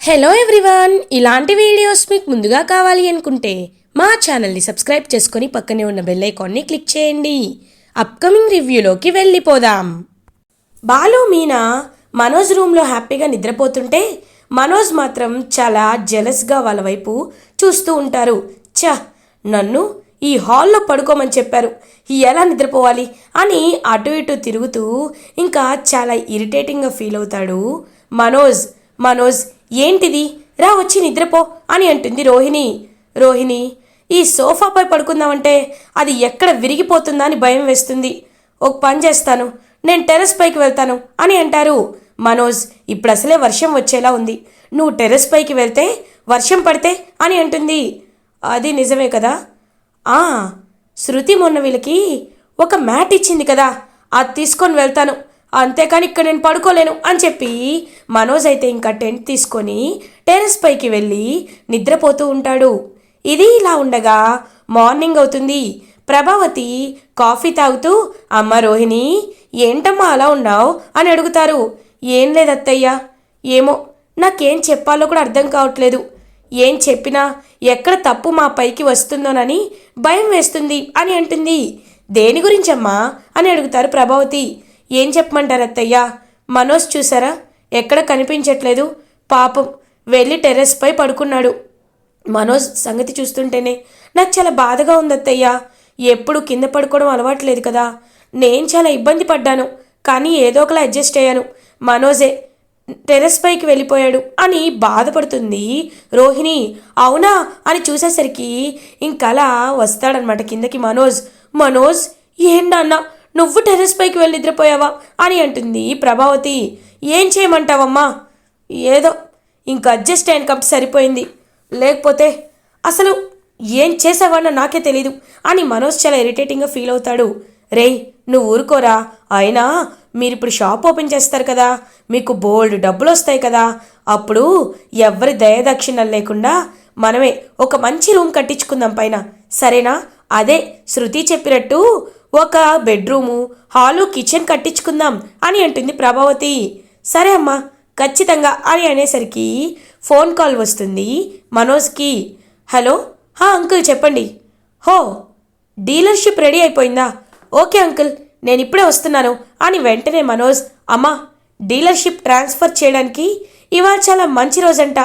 Hello everyone ఇలాంటి videos మీకు ముందుగా కావాలి అనుకుంటే మా ఛానల్ని సబ్స్క్రైబ్ చేసుకొని పక్కనే ఉన్న బెల్ ఐకాన్ని క్లిక్ చేయండి. అప్కమింగ్ రివ్యూలోకి వెళ్ళిపోదాం. బాలు మీనా మనోజ్ రూమ్లో హ్యాపీగా నిద్రపోతుంటే మనోజ్ మాత్రం చాలా జెలస్గా వాళ్ళ వైపు చూస్తూ ఉంటారు. చ నన్ను ఈ హాల్లో పడుకోమని చెప్పారు. ఎలా నిద్రపోవాలి? అని అటు ఇటు తిరుగుతూ ఇంకా చాలా ఇరిటేటింగ్గా ఫీల్ అవుతాడు మనోజ్. మనోజ్ ఏంటిది? రా వచ్చి నిద్రపో అని అంటుంది రోహిణి. రోహిణి ఈ సోఫాపై పడుకుందామంటే అది ఎక్కడ విరిగిపోతుందా అని భయం వేస్తుంది. ఒక పని చేస్తాను నేను టెర్రస్ పైకి వెళ్తాను అని అంటారు. మనోజ్ ఇప్పుడు అసలే వర్షం వచ్చేలా ఉంది. నువ్వు టెర్రస్ పైకి వెళ్తే వర్షం పడితే అని అంటుంది. అది నిజమే కదా? ఆ శృతి మొన్న వీళ్ళకి ఒక మ్యాట్ ఇచ్చింది కదా అది తీసుకొని వెళ్తాను. అంతేకాని ఇక్కడ నేను పడుకోలేను అని చెప్పి మనోజ్ అయితే ఇంకా టెంట్ తీసుకొని టెర్రస్ పైకి వెళ్ళి నిద్రపోతూ ఉంటాడు. ఇది ఇలా ఉండగా మార్నింగ్ అవుతుంది. ప్రభావతి కాఫీ తాగుతూ అమ్మ రోహిణి ఏంటమ్మా అలా ఉన్నావు? అని అడుగుతారు. ఏం లేదు అత్తయ్య ఏమో నాకేం చెప్పాలో కూడా అర్థం కావట్లేదు. ఏం చెప్పినా ఎక్కడ తప్పు మా పైకి వస్తుందోనని భయం వేస్తుంది అని అంటుంది. దేని గురించమ్మా? అని అడుగుతారు ప్రభావతి. ఏం చెప్పమంటారు అత్తయ్య? మనోజ్ చూసారా? ఎక్కడ కనిపించట్లేదు. పాపం వెళ్ళి టెర్రస్పై పడుకున్నాడు. మనోజ్ సంగతి చూస్తుంటేనే నాకు చాలా బాధగా ఉంది అత్తయ్య. ఎప్పుడు కింద పడుకోవడం అలవాట్లేదు కదా. నేను చాలా ఇబ్బంది పడ్డాను. కానీ ఏదో ఒకలా అడ్జస్ట్ అయ్యాను. మనోజే టెర్రస్ పైకి వెళ్ళిపోయాడు అని బాధపడుతుంది రోహిణి. అవునా? అని చూసేసరికి ఇంకలా వస్తాడనమాట కిందకి మనోజ్. మనోజ్ ఏంటన్నా నువ్వు టెర్రస్ పైకి వెళ్ళి నిద్రపోయావా? అని అంటుంది ప్రభావతి. ఏం చేయమంటావమ్మా? ఏదో ఇంక అడ్జస్ట్ అయిన కప్ సరిపోయింది. లేకపోతే అసలు ఏం చేసావన్న నాకే తెలీదు అని మనోజ్ చాలా ఇరిటేటింగ్గా ఫీల్ అవుతాడు. రేయ్ నువ్వు ఊరుకోరా? అయినా మీరు ఇప్పుడు షాప్ ఓపెన్ చేస్తారు కదా మీకు బోల్డ్ డబ్బులు వస్తాయి కదా అప్పుడు ఎవరి దయదక్షిణలు లేకుండా మనమే ఒక మంచి రూమ్ కట్టించుకుందాం పైన. సరేనా? అదే శృతి చెప్పినట్టు ఒక బెడ్రూము హాలు కిచెన్ కట్టించుకుందాం అని అంటుంది ప్రభావతి. సరే అమ్మా ఖచ్చితంగా అని అనేసరికి ఫోన్ కాల్ వస్తుంది మనోజ్కి. హలో హా అంకుల్ చెప్పండి. హో డీలర్షిప్ రెడీ అయిపోయిందా? ఓకే అంకుల్ నేను ఇప్పుడే వస్తున్నాను అని వెంటనే మనోజ్ అమ్మా డీలర్షిప్ ట్రాన్స్ఫర్ చేయడానికి ఇవాళ చాలా మంచి రోజంట.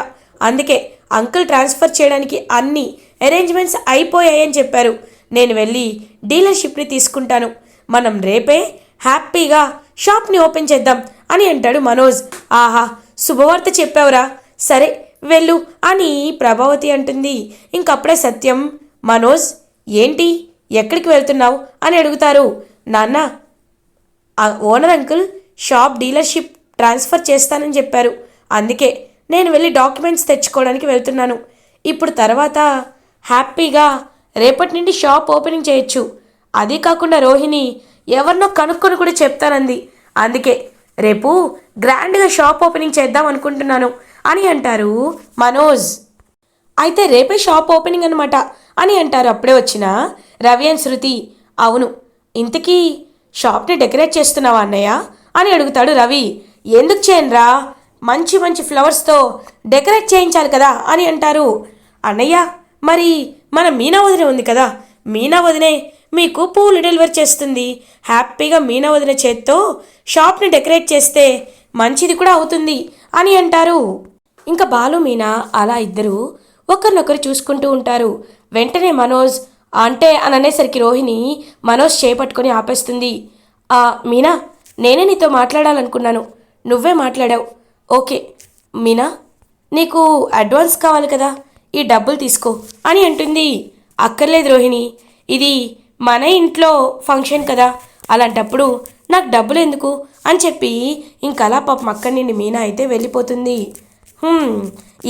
అందుకే అంకుల్ ట్రాన్స్ఫర్ చేయడానికి అన్ని అరేంజ్మెంట్స్ అయిపోయాయని చెప్పారు. నేను వెళ్ళి డీలర్షిప్ని తీసుకుంటాను. మనం రేపే హ్యాపీగా షాప్ని ఓపెన్ చేద్దాం అని అంటాడు మనోజ్. ఆహా శుభవార్త చెప్పావురా. సరే వెళ్ళు అని ప్రభావతి అంటుంది. ఇంకప్పుడే సత్యం మనోజ్ ఏంటి? ఎక్కడికి వెళ్తున్నావు? అని అడుగుతారు. నాన్న owner uncle shop dealership transfer చేస్తానని చెప్పారు. అందుకే నేను వెళ్ళి డాక్యుమెంట్స్ తెచ్చుకోవడానికి వెళ్తున్నాను. ఇప్పుడు తర్వాత హ్యాపీగా రేపటి నుండి షాప్ ఓపెనింగ్ చేయొచ్చు. అది కాకుండా రోహిణి ఎవరినో కనుక్కొని కూడా చెప్తానంది. అందుకే రేపు గ్రాండ్గా షాప్ ఓపెనింగ్ చేద్దాం అనుకుంటున్నాను అని అంటారు మనోజ్. అయితే రేపే షాప్ ఓపెనింగ్ అనమాట అని అంటారు. అప్పుడే వచ్చిన రవి అండ్ శృతి. అవును ఇంతకీ షాప్ని డెకరేట్ చేస్తున్నావా అన్నయ్య? అని అడుగుతాడు రవి. ఎందుకు చేయనురా? మంచి మంచి ఫ్లవర్స్తో డెకరేట్ చేయించాలి కదా అని అంటారు. అన్నయ్య మరి మన మీనా వదిన ఉంది కదా. మీనా వదినే మీకు పూలు డెలివరీ చేస్తుంది. హ్యాపీగా మీనా వదిన చేత్తో షాప్ని డెకరేట్ చేస్తే మంచిది కూడా అవుతుంది అని అంటారు. ఇంకా బాలు మీనా అలా ఇద్దరు ఒకరినొకరు చూసుకుంటూ ఉంటారు. వెంటనే మనోజ్ అంటే అని అనేసరికి రోహిణి మనోజ్ చేపట్టుకొని ఆపేస్తుంది. ఆ మీనా నేనే నీతో మాట్లాడాలనుకున్నాను. నువ్వే మాట్లాడావు. ఓకే మీనా నీకు అడ్వాన్స్ కావాలి కదా. ఈ డబ్బులు తీసుకో అని అంటుంది. అక్కర్లేదు రోహిణి ఇది మన ఇంట్లో ఫంక్షన్ కదా అలాంటప్పుడు నాకు డబ్బులు ఎందుకు అని చెప్పి ఇంకలా పాపం అక్కడి నుండి మీనా అయితే వెళ్ళిపోతుంది.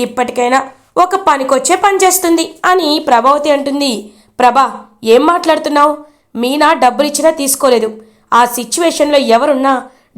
ఇప్పటికైనా ఒక పనికొచ్చే పని చేస్తుంది అని ప్రభావతి అంటుంది. ప్రభా ఏం మాట్లాడుతున్నావు? మీనా డబ్బులు ఇచ్చినా తీసుకోలేదు. ఆ సిచ్యువేషన్లో ఎవరున్నా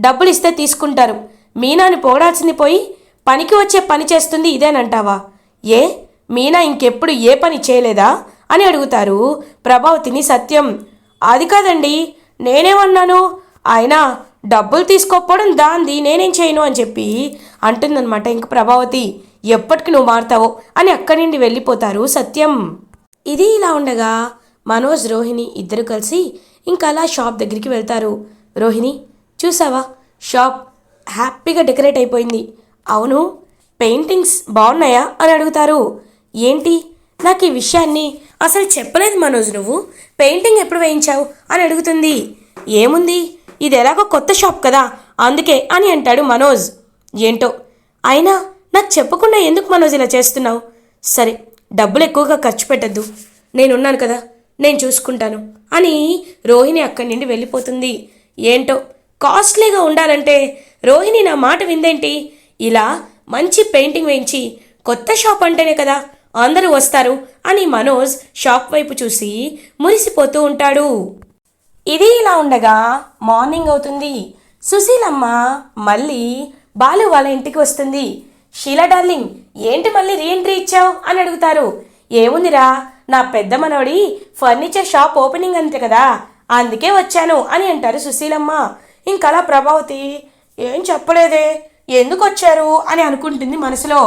డబ్బులు ఇస్తే తీసుకుంటారు. మీనాని పొగడాల్సింది పోయి పనికి వచ్చే పని చేస్తుంది ఇదేనంటావా? ఏ? మీనా ఇంకెప్పుడు ఏ పని చేయలేదా? అని అడుగుతారు. ప్రభావతిని సత్యం. అది కాదండి నేనేమన్నాను? ఆయన డబ్బులు తీసుకోకపోవడం దాంది నేనేం చేయను అని చెప్పి అంటుందన్నమాట ఇంక ప్రభావతి. ఎప్పటికి నువ్వు మారుతావో అని అక్కడి నుండి వెళ్ళిపోతారు సత్యం. ఇది ఇలా ఉండగా మనోజ్ రోహిణి ఇద్దరు కలిసి ఇంకా అలా షాప్ దగ్గరికి వెళ్తారు. రోహిణి చూసావా? షాప్ హ్యాపీగా డెకరేట్ అయిపోయింది. అవును పెయింటింగ్స్ బాగున్నాయా? అని అడుగుతారు. ఏంటి? నాకు ఈ విషయాన్ని అసలు చెప్పలేదు మనోజ్ నువ్వు. పెయింటింగ్ ఎప్పుడు వేయించావు? అని అడుగుతుంది. ఏముంది? ఇది ఎలాగో కొత్త షాప్ కదా. అందుకే అని అంటాడు మనోజ్. ఏంటో? అయినా నాకు చెప్పకుండా ఎందుకు మనోజ్ ఇలా చేస్తున్నావు? సరే డబ్బులు ఎక్కువగా ఖర్చు పెట్టద్దు. నేనున్నాను కదా నేను చూసుకుంటాను. అని రోహిణి అక్కడి నుండి వెళ్ళిపోతుంది. ఏంటో? కాస్ట్లీగా ఉండాలంటే రోహిణి నా మాట విందేంటి? ఇలా మంచి పెయింటింగ్ వేయించి కొత్త షాప్ అంటేనే కదా అందరూ వస్తారు అని మనోజ్ షాప్ వైపు చూసి మురిసిపోతూ ఉంటాడు. ఇది ఇలా ఉండగా మార్నింగ్ అవుతుంది. సుశీలమ్మ మళ్ళీ బాలు వాళ్ళ ఇంటికి వస్తుంది. షీలా డార్లింగ్ ఏంటి మళ్ళీ రీఎంట్రీ ఇచ్చావు? అని అడుగుతారు. ఏముందిరా నా పెద్ద మనోడి ఫర్నిచర్ షాప్ ఓపెనింగ్ అంతే కదా అందుకే వచ్చాను అని అంటారు సుశీలమ్మ. ఇంకలా ప్రభావతి ఏం చెప్పలేదే ఎందుకు వచ్చారు? అని అనుకుంటుంది మనసులో.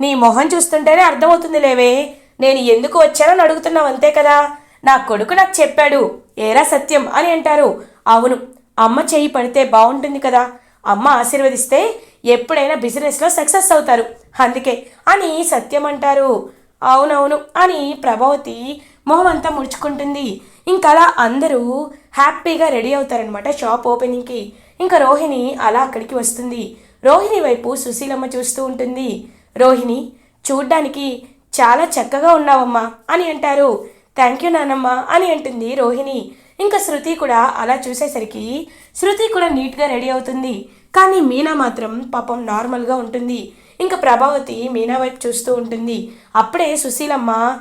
నీ మొహం చూస్తుంటేనే అర్థమవుతుంది లేవే. నేను ఎందుకు వచ్చానని అడుగుతున్నావు అంతే కదా. నా కొడుకు నాకు చెప్పాడు ఏరా సత్యం అని అంటారు. అవును అమ్మ చేయి పడితే బాగుంటుంది కదా. అమ్మ ఆశీర్వదిస్తే ఎప్పుడైనా బిజినెస్లో సక్సెస్ అవుతారు. అందుకే అని సత్యం అంటారు. అవునవును అని ప్రభావతి మొహం అంతా ముడుచుకుంటుంది. ఇంకా అలా అందరూ హ్యాపీగా రెడీ అవుతారనమాట షాప్ ఓపెనింగ్కి. ఇంకా రోహిణి అలా అక్కడికి వస్తుంది. రోహిణి వైపు సుశీలమ్మ చూస్తూ ఉంటుంది. రోహిణి చూడ్డానికి చాలా చక్కగా ఉన్నావమ్మా అని అంటారు. థ్యాంక్ యూ నానమ్మ అని అంటుంది రోహిణి. ఇంకా శృతి కూడా అలా చూసేసరికి శృతి కూడా నీట్గా రెడీ అవుతుంది. కానీ మీనా మాత్రం పాపం నార్మల్గా ఉంటుంది. ఇంకా ప్రభావతి మీనా వైపు చూస్తూ ఉంటుంది. అప్పుడే సుశీలమ్మ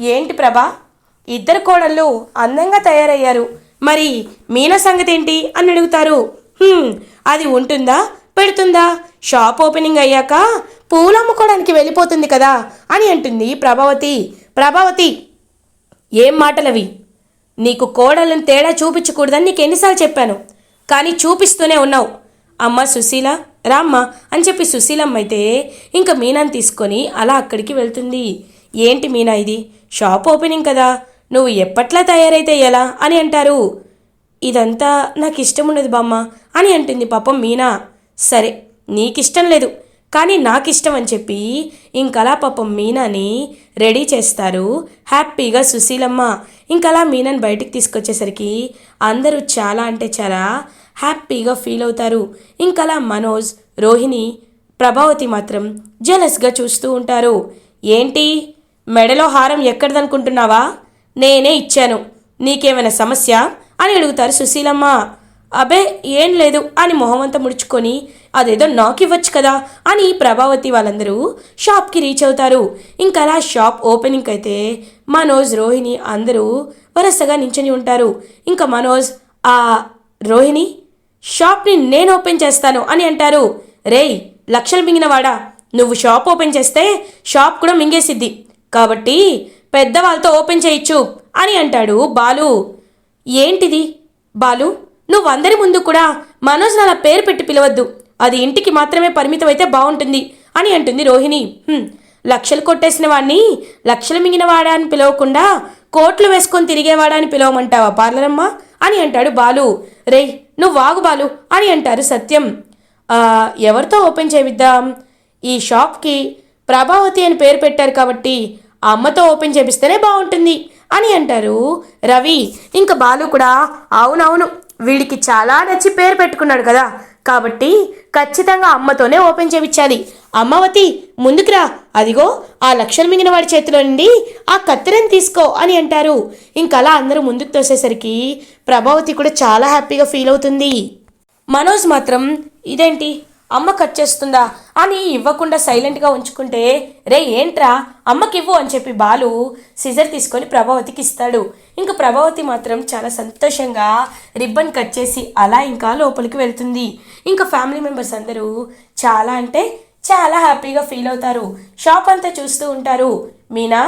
ఏంటి ప్రభా? ఇద్దరు కోడళ్ళు అందంగా తయారయ్యారు. మరి మీనా సంగతి ఏంటి? అని అడుగుతారు. అది ఉంటుందా? పెడుతుందా? షాప్ ఓపెనింగ్ అయ్యాక పూలు అమ్ముకోవడానికి వెళ్ళిపోతుంది కదా అని అంటుంది ప్రభావతి. ప్రభావతి ఏం మాటలవి? నీకు కోడలను తేడా చూపించకూడదని నీకు ఎన్నిసార్లు చెప్పాను. కానీ చూపిస్తూనే ఉన్నావు. అమ్మ సుశీల రామ్మ అని చెప్పి సుశీలమ్మ అయితే ఇంకా మీనాని తీసుకొని అలా అక్కడికి వెళ్తుంది. ఏంటి మీనా ఇది? షాప్ ఓపెనింగ్ కదా. నువ్వు ఎప్పట్లా తయారైతే ఎలా? అని అంటారు. ఇదంతా నాకు ఇష్టం ఉండదు బామ్మ అని అంటుంది పాపం మీనా. సరే నీకిష్టం లేదు. కానీ నాకు ఇష్టం అని చెప్పి ఇంకలా పాపం మీనాని రెడీ చేస్తారు. హ్యాపీగా సుశీలమ్మ ఇంకలా మీనాని బయటికి తీసుకొచ్చేసరికి అందరూ చాలా అంటే చాలా హ్యాపీగా ఫీల్ అవుతారు. ఇంకలా మనోజ్ రోహిణి ప్రభావతి మాత్రం జలస్గా చూస్తూ ఉంటారు. ఏంటి? మెడలో హారం ఎక్కడిదనుకుంటున్నావా? నేనే ఇచ్చాను. నీకేమైనా సమస్య? అని అడుగుతారు సుశీలమ్మ. అబే ఏం లేదు అని మొహమంతా ముడుచుకొని అదేదో నాకు ఇవ్వచ్చు కదా అని ప్రభావతి వాళ్ళందరూ షాప్కి రీచ్ అవుతారు. ఇంకా అలా షాప్ ఓపెనింగ్ అయితే మనోజ్ రోహిణి అందరూ వరుసగా నించొని ఉంటారు. ఇంకా మనోజ్ ఆ రోహిణి షాప్ని నేను ఓపెన్ చేస్తాను అని అంటారు. రేయ్ లక్షలు మింగినవాడా? నువ్వు షాప్ ఓపెన్ చేస్తే షాప్ కూడా మింగేసిద్ది. కాబట్టి పెద్దవాళ్ళతో ఓపెన్ చేయొచ్చు అని అంటాడు బాలు. ఏంటిది బాలు? నువ్వు అందరి ముందు కూడా మనోజ్ అలా పేరు పెట్టి పిలవద్దు. అది ఇంటికి మాత్రమే పరిమితం అయితే బాగుంటుంది అని అంటుంది రోహిణి. లక్షలు కొట్టేసిన వాడిని లక్షలు మింగిన వాడా అని పిలవకుండా కోట్లు వేసుకొని తిరిగేవాడా అని పిలవమంటావా పార్లరమ్మ? అని అంటాడు బాలు. రేయ్ నువ్వు వాగు బాలు అని అంటారు సత్యం. ఎవరితో ఓపెన్ చేయిద్దాం ఈ షాప్కి ప్రభావతి అని పేరు పెట్టారు కాబట్టి ఆ అమ్మతో ఓపెన్ చేపిస్తేనే బాగుంటుంది అని అంటారు రవి. ఇంకా బాలు కూడా అవునవును వీడికి చాలా నచ్చి పేరు పెట్టుకున్నాడు కదా. కాబట్టి ఖచ్చితంగా అమ్మతోనే ఓపెన్ చేయించాలి అమ్మవతి ముందుకురా అదిగో ఆ లక్షలు మింగిన వాడి చేతిలో నుండి ఆ కత్తెరని తీసుకో అని అంటారు. ఇంకలా అలా అందరూ ముందుకు తోసేసరికి ప్రభావతి కూడా చాలా హ్యాపీగా ఫీల్ అవుతుంది. మనోజ్ మాత్రం ఇదేంటి? అమ్మ కట్ చేస్తుందా అని ఇవ్వకుండా సైలెంట్గా ఉంచుకుంటే రే ఏంట్రా? అమ్మకివ్వు అని చెప్పి బాలు సిజర్ తీసుకొని ప్రభావతికి ఇస్తాడు. ఇంకా ప్రభావతి మాత్రం చాలా సంతోషంగా రిబ్బన్ కట్ చేసి అలా ఇంకా లోపలికి వెళ్తుంది. ఇంకా ఫ్యామిలీ మెంబర్స్ అందరూ చాలా అంటే చాలా హ్యాపీగా ఫీల్ అవుతారు. షాప్ అంతా చూస్తూ ఉంటారు. మీనా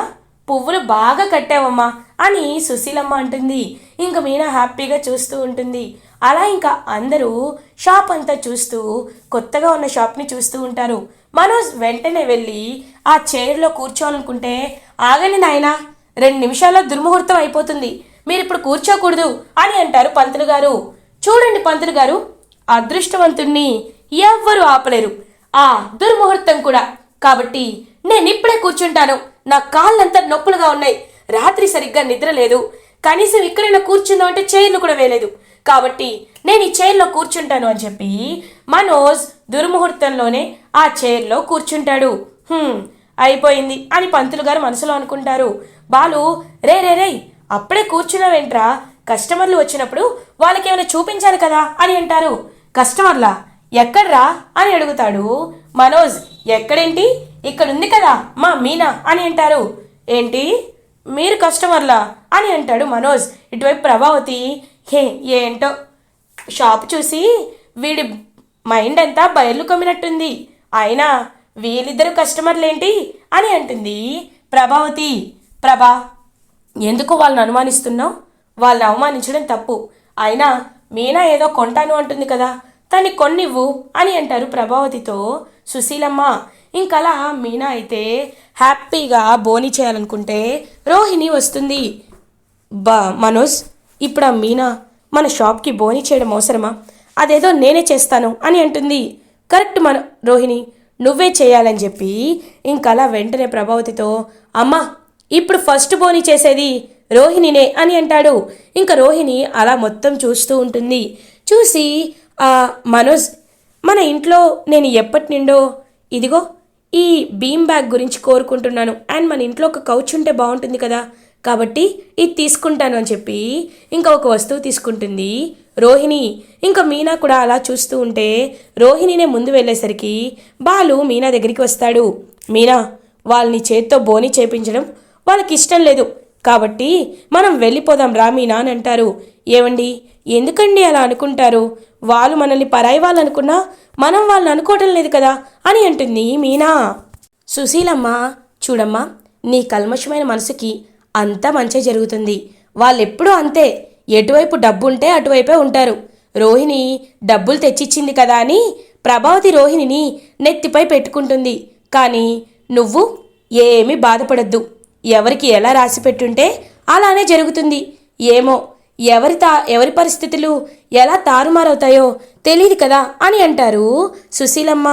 పువ్వులు బాగా కట్టావమ్మా అని సుశీలమ్మ అంటుంది. ఇంకా మీనా హ్యాపీగా చూస్తూ ఉంటుంది. అలా ఇంకా అందరూ షాప్ అంతా చూస్తూ కొత్తగా ఉన్న షాప్ని చూస్తూ ఉంటారు. మనోజ్ వెంటనే వెళ్ళి ఆ చైర్లో కూర్చోవాలనుకుంటే ఆగండి నాయనా రెండు నిమిషాల్లో దుర్ముహూర్తం అయిపోతుంది. మీరు ఇప్పుడు కూర్చోకూడదు అని అంటారు పంతులు గారు. చూడండి పంతులు గారు అదృష్టవంతుణ్ణి ఎవ్వరూ ఆపలేరు. ఆ దుర్ముహూర్తం కూడా. కాబట్టి నేను ఇప్పుడే కూర్చుంటాను. నా కాళ్ళంతా నొప్పులుగా ఉన్నాయి. రాత్రి సరిగ్గా నిద్ర లేదు. కనీసం ఇక్కడైనా కూర్చుందాం అంటే చైర్లు కూడా వేయలేదు. కాబట్టి నేను ఈ చైర్లో కూర్చుంటాను అని చెప్పి మనోజ్ దుర్ముహూర్తంలోనే ఆ చైర్లో కూర్చుంటాడు. "హ్మ్, అయిపోయింది అని పంతులు గారు మనసులో అనుకుంటారు. బాలు రే రే రే అప్పుడే కూర్చున్నావేంట్రా? కస్టమర్లు వచ్చినప్పుడు వాళ్ళకి ఏమైనా చూపించాలి కదా అని అంటారు. కస్టమర్లా? ఎక్కడ్రా? అని అడుగుతాడు. మనోజ్ ఎక్కడేంటి? ఇక్కడ ఉంది కదా మా మీనా అని అంటారు. ఏంటి? మీరు కస్టమర్లా? అని అంటాడు మనోజ్. ఇటువైపు ప్రభావతి హే ఏంటో? షాప్ చూసి వీడి మైండ్ అంతా బయర్లు కమ్మినట్టుంది. అయినా వీళ్ళిద్దరు కస్టమర్లేంటి అని అంటుంది ప్రభావతి. ప్రభా ఎందుకు వాళ్ళని అనుమానిస్తున్నావు? వాళ్ళని అవమానించడం తప్పు. అయినా మీనా ఏదో కొంటాను అంటుంది కదా తన్ని కొన్నివ్వు అని అంటారు ప్రభావతితో సుశీలమ్మ. ఇంకలా మీనా అయితే హ్యాపీగా బోని చేయాలనుకుంటే రోహిణి వస్తుంది. బా మనోజ్ ఇప్పుడు ఆ మీనా మన షాప్కి బోని చేయడం అవసరమా? అదేదో నేనే చేస్తాను అని అంటుంది. కరెక్ట్ మన రోహిణి. నువ్వే చేయాలని చెప్పి ఇంకలా వెంటనే ప్రభావతితో అమ్మా ఇప్పుడు ఫస్ట్ బోని చేసేది రోహిణినే అని అంటాడు. ఇంకా రోహిణి అలా మొత్తం చూస్తూ ఉంటుంది. చూసి ఆ మనోజ్ మన ఇంట్లో నేను ఎప్పటి నిండో ఇదిగో ఈ బీమ్ బ్యాగ్ గురించి కోరుకుంటున్నాను. అండ్ మన ఇంట్లో ఒక కౌచ్ ఉంటే బాగుంటుంది కదా. కాబట్టి ఇది తీసుకుంటాను అని చెప్పి ఇంకా ఒక వస్తువు తీసుకుంటుంది. రోహిణి ఇంకా మీనా కూడా అలా చూస్తూ ఉంటే రోహిణినే ముందు వెళ్ళేసరికి బాలు మీనా దగ్గరికి వస్తాడు. మీనా వాళ్ళని చేత్తో బోని చేపించడం వాళ్ళకి ఇష్టం లేదు. కాబట్టి మనం వెళ్ళిపోదాం రా మీనా అని అంటారు. ఏమండి ఎందుకండి అలా అనుకుంటారు? వాళ్ళు మనల్ని పరాయి వాళ్ళు అనుకున్నా మనం వాళ్ళని అనుకోవటం లేదు కదా అని అంటుంది మీనా. సుశీలమ్మ చూడమ్మా నీ కల్మషమైన మనసుకి అంతా మంచి జరుగుతుంది. వాళ్ళెప్పుడూ అంతే. ఎటువైపు డబ్బుంటే అటువైపే ఉంటారు. రోహిణి డబ్బులు తెచ్చిచ్చింది కదా అని ప్రభావతి రోహిణిని నెత్తిపై పెట్టుకుంటుంది. కానీ నువ్వు ఏమీ బాధపడద్దు. ఎవరికి ఎలా రాసి పెట్టుంటే అలానే జరుగుతుంది. ఏమో ఎవరి తా ఎవరి పరిస్థితులు ఎలా తారుమారవుతాయో తెలియదు కదా అని అంటారు సుశీలమ్మ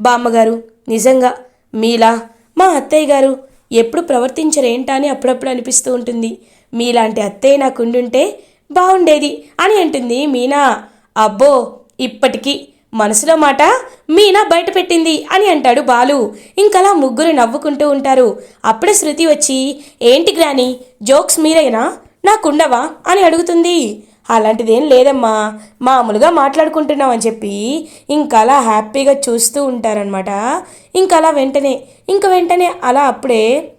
బామ్మగారు. నిజంగా మీలా? మా అత్తయ్య గారు ఎప్పుడు ప్రవర్తించరేంటా అని అప్పుడప్పుడు అనిపిస్తూ ఉంటుంది. మీలాంటి అత్తయ్య నాకుండుంటే బాగుండేది అని అంటుంది మీనా. అబ్బో ఇప్పటికీ మనసులో మాట మీనా బయట పెట్టింది అని అంటాడు బాలు. ఇంకలా ముగ్గురు నవ్వుకుంటూ ఉంటారు. అప్పుడే శృతి వచ్చి ఏంటి గ్రాని జోక్స్ మీరైనా? నాకుండవా? అని అడుగుతుంది. అలాంటిదేం లేదమ్మా మామూలుగా మాట్లాడుకుంటున్నాం అని చెప్పి ఇంకలా హ్యాపీగా చూస్తూ ఉంటారనమాట ఇంకలా వెంటనే ఇంక వెంటనే అలా అప్పుడే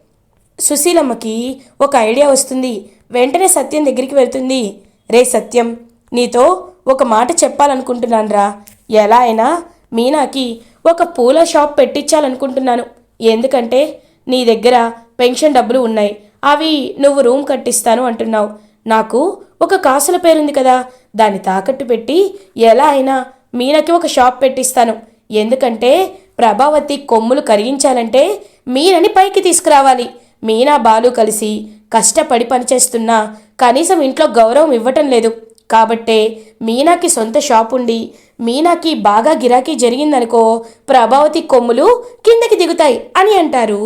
సుశీలమ్మకి ఒక ఐడియా వస్తుంది. వెంటనే సత్యం దగ్గరికి వెళ్తుంది. రే సత్యం నీతో ఒక మాట చెప్పాలనుకుంటున్నానురా. ఎలా అయినా మీనాకి ఒక పూల షాప్ పెట్టించాలనుకుంటున్నాను. ఎందుకంటే నీ దగ్గర పెన్షన్ డబ్బులు ఉన్నాయి. అవి నువ్వు రూమ్ కట్టిస్తాను అంటున్నావు. నాకు ఒక కాసుల పేరుంది కదా. దాన్ని తాకట్టు పెట్టి ఎలా అయినా మీనాకి ఒక షాప్ పెట్టిస్తాను. ఎందుకంటే ప్రభావతి కొమ్ములు కరిగించాలంటే మీనని పైకి తీసుకురావాలి. మీనా బాలు కలిసి కష్టపడి పనిచేస్తున్నా కనీసం ఇంట్లో గౌరవం ఇవ్వటం లేదు. కాబట్టే మీనాకి సొంత షాప్ ఉండి మీనాకి బాగా గిరాకీ జరిగిందనుకో ప్రభావతి కొమ్ములు కిందకి దిగుతాయి అని అంటారు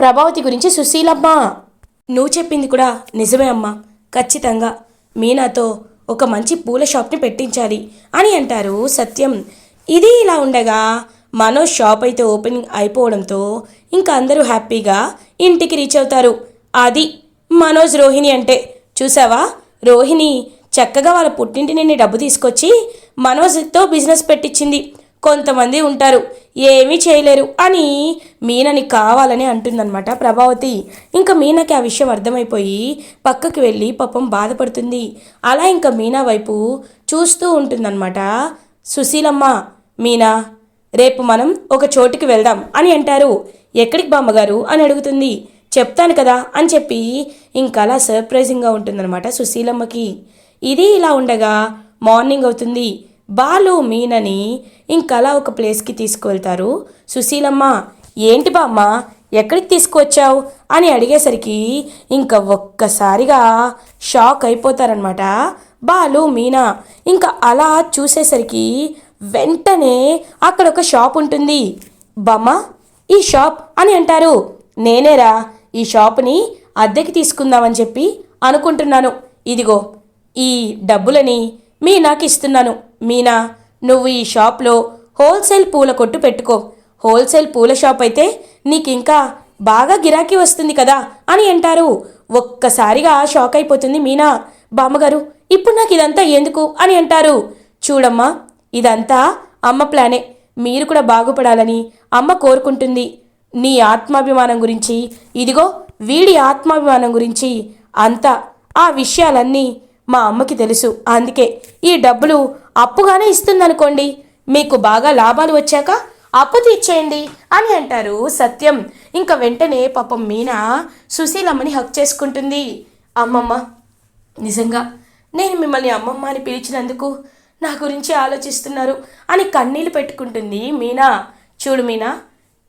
ప్రభావతి గురించి సుశీలమ్మ. నువ్వు చెప్పింది కూడా నిజమే అమ్మా. ఖచ్చితంగా మీనాతో ఒక మంచి పూల షాప్ని పెట్టించాలి అని అంటారు సత్యం. ఇది ఇలా ఉండగా మనోజ్ షాప్ అయితే ఓపెనింగ్ అయిపోవడంతో ఇంకా అందరూ హ్యాపీగా ఇంటికి రీచ్ అవుతారు. అది మనోజ్ రోహిణి అంటే. చూసావా? రోహిణి చక్కగా వాళ్ళ పుట్టింటి నుండి డబ్బు తీసుకొచ్చి మనోజ్తో బిజినెస్ పెట్టించింది కొంతమంది ఉంటారు. ఏమీ చేయలేరు అని మీనని కావాలని అంటుందన్నమాట ప్రభావతి. ఇంకా మీనకి ఆ విషయం అర్థమైపోయి పక్కకి వెళ్ళి పాపం బాధపడుతుంది. అలా ఇంకా మీనా వైపు చూస్తూ ఉంటుందన్నమాట. సుశీలమ్మ మీనా రేపు మనం ఒక చోటికి వెళ్దాం అని అంటారు. ఎక్కడికి బామ్మగారు? అని అడుగుతుంది. చెప్తాను కదా అని చెప్పి ఇంకలా సర్ప్రైజింగ్గా ఉంటుందన్నమాట సుశీలమ్మకి. ఇది ఇలా ఉండగా మార్నింగ్ అవుతుంది. బాలు మీనని ఇంకలా ఒక ప్లేస్కి తీసుకువెళ్తారు. సుశీలమ్మ ఏంటి బామ్మ ఎక్కడికి తీసుకువచ్చావు? అని అడిగేసరికి ఇంకా ఒక్కసారిగా షాక్ అయిపోతారనమాట బాలు మీనా ఇంకా అలా చూసేసరికి వెంటనే అక్కడ ఒక షాప్ ఉంటుంది. బామ్మ ఈ షాప్ అని అంటారు. నేనేరా ఈ షాపుని అద్దెకి తీసుకుందామని చెప్పి అనుకుంటున్నాను. ఇదిగో ఈ డబ్బులని మీనాకి ఇస్తున్నాను. మీనా నువ్వు ఈ షాప్లో హోల్సేల్ పూల కొట్టు పెట్టుకో. హోల్సేల్ పూల షాప్ అయితే నీకు ఇంకా బాగా గిరాకీ వస్తుంది కదా అని అంటారు. ఒక్కసారిగా షాక్ అయిపోతుంది మీనా. బామ్మగారు ఇప్పుడు నాకు ఇదంతా ఎందుకు అని అంటారు. చూడమ్మా ఇదంతా అమ్మ ప్లానే. మీరు కూడా బాగుపడాలని అమ్మ కోరుకుంటుంది. నీ ఆత్మాభిమానం గురించి ఇదిగో వీడి ఆత్మాభిమానం గురించి అంతా ఆ విషయాలన్నీ మా అమ్మకి తెలుసు. అందుకే ఈ డబ్బులు అప్పుగానే ఇస్తుందనుకోండి మీకు బాగా లాభాలు వచ్చాక అప్పు తీర్చేయండి అని అంటారు సత్యం. ఇంకా వెంటనే పాపం మీనా సుశీలమ్మని హక్ చేసుకుంటుంది. అమ్మమ్మ నిజంగా నేను మిమ్మల్ని అమ్మమ్మ అని పిలిచినందుకు నా గురించి ఆలోచిస్తున్నారు అని కన్నీళ్ళు పెట్టుకుంటుంది మీనా. చూడు మీనా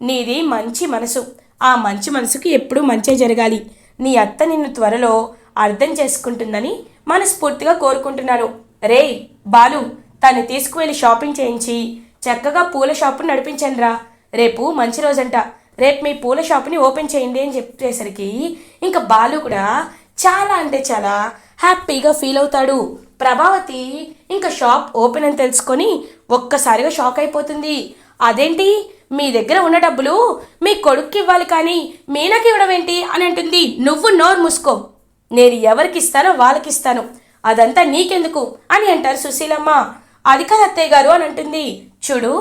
నీది మంచి మనసు. ఆ మంచి మనసుకి ఎప్పుడూ మంచే జరగాలి. నీ అత్త నిన్ను త్వరలో అర్థం చేసుకుంటుందని మనస్ఫూర్తిగా కోరుకుంటున్నాను. రేయ్ బాలు తను తీసుకువెళ్ళి షాపింగ్ చేయించి చక్కగా పూల షాపును నడిపించండి రా రేపు మంచి రోజంట. రేపు మీ పూల షాప్ని ఓపెన్ చేయండి అని చెప్పేసరికి ఇంకా బాలు కూడా చాలా అంటే చాలా హ్యాపీగా ఫీల్ అవుతాడు. ప్రభావతి ఇంకా షాప్ ఓపెన్ అని తెలుసుకొని ఒక్కసారిగా షాక్ అయిపోతుంది. అదేంటి? మీ దగ్గర ఉన్న డబ్బులు మీ కొడుక్కి ఇవ్వాలి కానీ మీనాకి ఇవ్వడం ఏంటి అని అంటుంది. నువ్వు నోరు మూసుకో. నేను ఎవరికి ఇస్తానో వాళ్ళకి ఇస్తాను అదంతా నీకెందుకు అని అంటారు సుశీలమ్మ. అది కాదు అత్తయ్య గారు అని అంటుంది. చూడు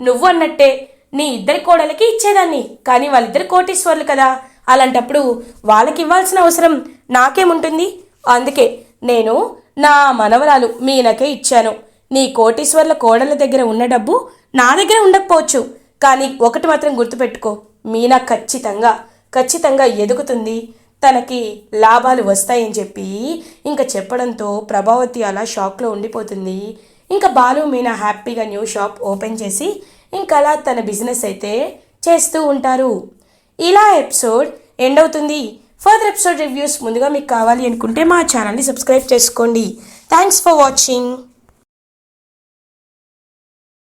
నువ్వు అన్నట్టే నీ ఇద్దరి కోడలకి ఇచ్చేదాన్ని కానీ వాళ్ళిద్దరు కోటీశ్వర్లు కదా. అలాంటప్పుడు వాళ్ళకి ఇవ్వాల్సిన అవసరం నాకేముంటుంది? అందుకే నేను నా మనవరాలు మీనకే ఇచ్చాను. నీ కోటీశ్వర్ల కోడల దగ్గర ఉన్న డబ్బు నా దగ్గర ఉండకపోవచ్చు. కానీ ఒకటి మాత్రం గుర్తుపెట్టుకో మీనా ఖచ్చితంగా ఖచ్చితంగా ఎదుగుతుంది. తనకి లాభాలు వస్తాయని చెప్పి ఇంకా చెప్పడంతో ప్రభావతి అలా షాక్లో ఉండిపోతుంది. ఇంకా బాలు మీనా హ్యాపీగా న్యూ షాప్ ఓపెన్ చేసి ఇంకా అలా తన బిజినెస్ అయితే చేస్తూ ఉంటారు. ఇలా ఎపిసోడ్ ఎండ్ అవుతుంది. ఫర్దర్ ఎపిసోడ్ రివ్యూస్ ముందుగా మీకు కావాలి అనుకుంటే మా ఛానల్ని సబ్స్క్రైబ్ చేసుకోండి. Thanks for watching.